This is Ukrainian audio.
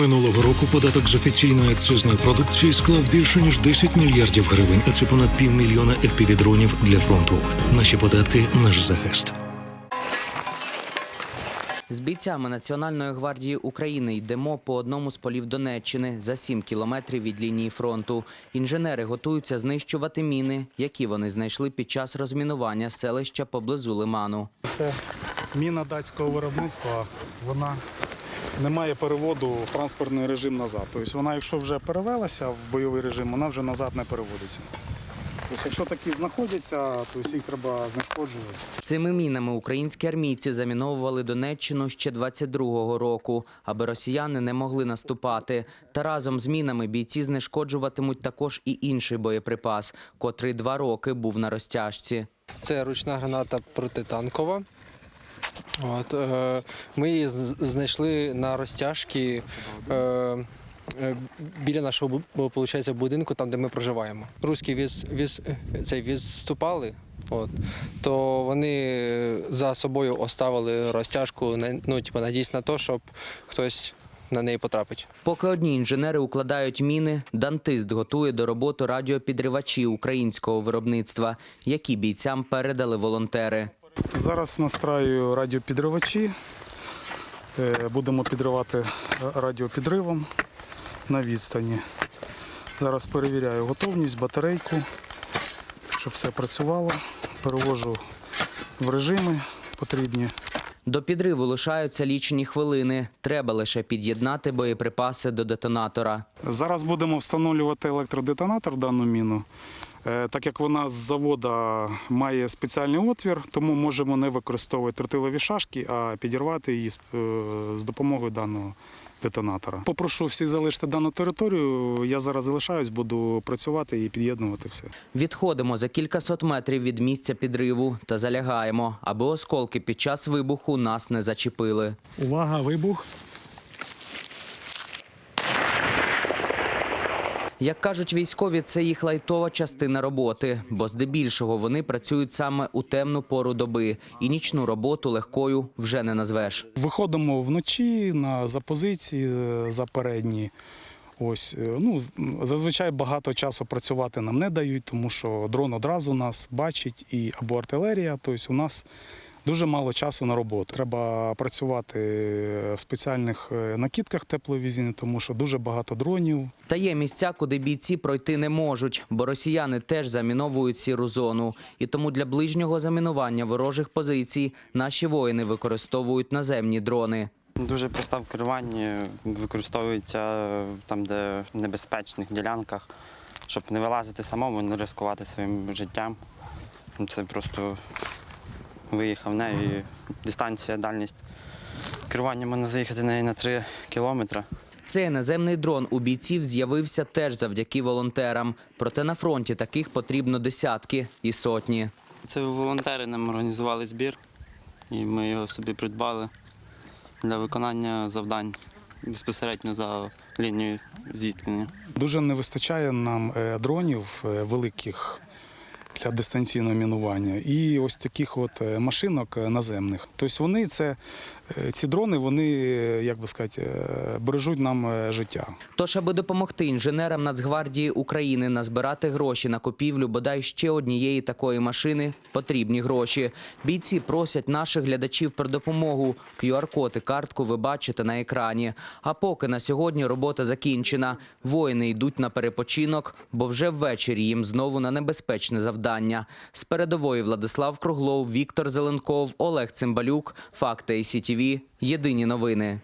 Минулого року податок з офіційної акцизної продукції склав більше ніж 10 мільярдів гривень, а це понад півмільйона FPV-дронів для фронту. Наші податки наш захист. З бійцями Національної гвардії України йдемо по одному з полів Донеччини за 7 кілометрів від лінії фронту. Інженери готуються знищувати міни, які вони знайшли під час розмінування селища поблизу лиману. Це міна датського виробництва. Вона не має переводу в транспортний режим назад. Тобто вона, якщо вже перевелася в бойовий режим, вона вже назад не переводиться. Тобто, якщо такі знаходяться, то їх треба знешкоджувати. Цими мінами українські армійці заміновували Донеччину ще 22-го року, аби росіяни не могли наступати. Та разом з мінами бійці знешкоджуватимуть також і інший боєприпас, котрий два роки був на розтяжці. Це ручна граната протитанкова. От, е, ми її знайшли на розтяжці е, е, біля нашого бу- будинку, там, де ми проживаємо. Руські від, від, цей, відступали, от, то вони за собою оставили розтяжку, ну, типу, надіясь на те, щоб хтось на неї потрапить. Поки одні інженери укладають міни, дантист готує до роботи радіопідривачі українського виробництва, які бійцям передали волонтери. Зараз настраюю радіопідривачі. Е, Будемо підривати радіопідривом на відстані. Зараз перевіряю готовність, батарейку, щоб все працювало. Перевожу в режими потрібні. До підриву лишаються лічені хвилини. Треба лише під'єднати боєприпаси до детонатора. Зараз будемо встановлювати електродетонатор в дану міну. Е, Так як вона з завода має спеціальний отвір, тому можемо не використовувати тротилові шашки, а підірвати її з- е, з допомогою даного детонатора. Попрошу всіх залишити дану територію. Я зараз залишаюсь, буду працювати і під'єднувати все. Відходимо за кількасот метрів від місця підриву та залягаємо, аби осколки під час вибуху нас не зачепили. Увага, вибух! Як кажуть військові, це їх лайтова частина роботи, бо здебільшого вони працюють саме у темну пору доби, і нічну роботу легкою вже не назвеш. Виходимо вночі на за позиції е, за передні. Ось е, ну зазвичай багато часу працювати нам не дають, тому що дрон одразу нас бачить і або артилерія. Тобто у нас дуже мало часу на роботу. Треба працювати в спеціальних е, накидках тепловізійні, тому що дуже багато дронів. Та є місця, куди бійці пройти не можуть, бо росіяни теж заміновують сіру зону. І тому для ближнього замінування ворожих позицій наші воїни використовують наземні дрони. Дуже проста в керуванні, використовується там, де в небезпечних ділянках, щоб не вилазити самому, не ризикувати своїм життям. Це просто виїхав в неї. Дистанція, дальність керування можна заїхати неї на 3 кілометри. Цей наземний дрон у бійців з'явився теж завдяки волонтерам. Проте на фронті таких потрібно десятки і сотні. Це волонтери нам організували збір, і ми його собі придбали для виконання завдань безпосередньо за лінією зіткнення. Дуже не вистачає нам е, дронів е, великих для дистанційного мінування і ось таких от е, машинок е, наземних. Тобто вони це ці дрони, вони е, як би сказати, е, бережуть нам е, життя. Тож, аби допомогти інженерам Нацгвардії України назбирати гроші на купівлю бодай ще однієї такої машини, потрібні гроші. Бійці просять наших глядачів про допомогу. QR-код і картку ви бачите на екрані. А поки на сьогодні робота закінчена. Воїни йдуть на перепочинок, бо вже ввечері їм знову на небезпечне завдання. З передової Владислав Круглов, Віктор Зеленков, Олег Цимбалюк. Факти СІТВ. Єдині новини.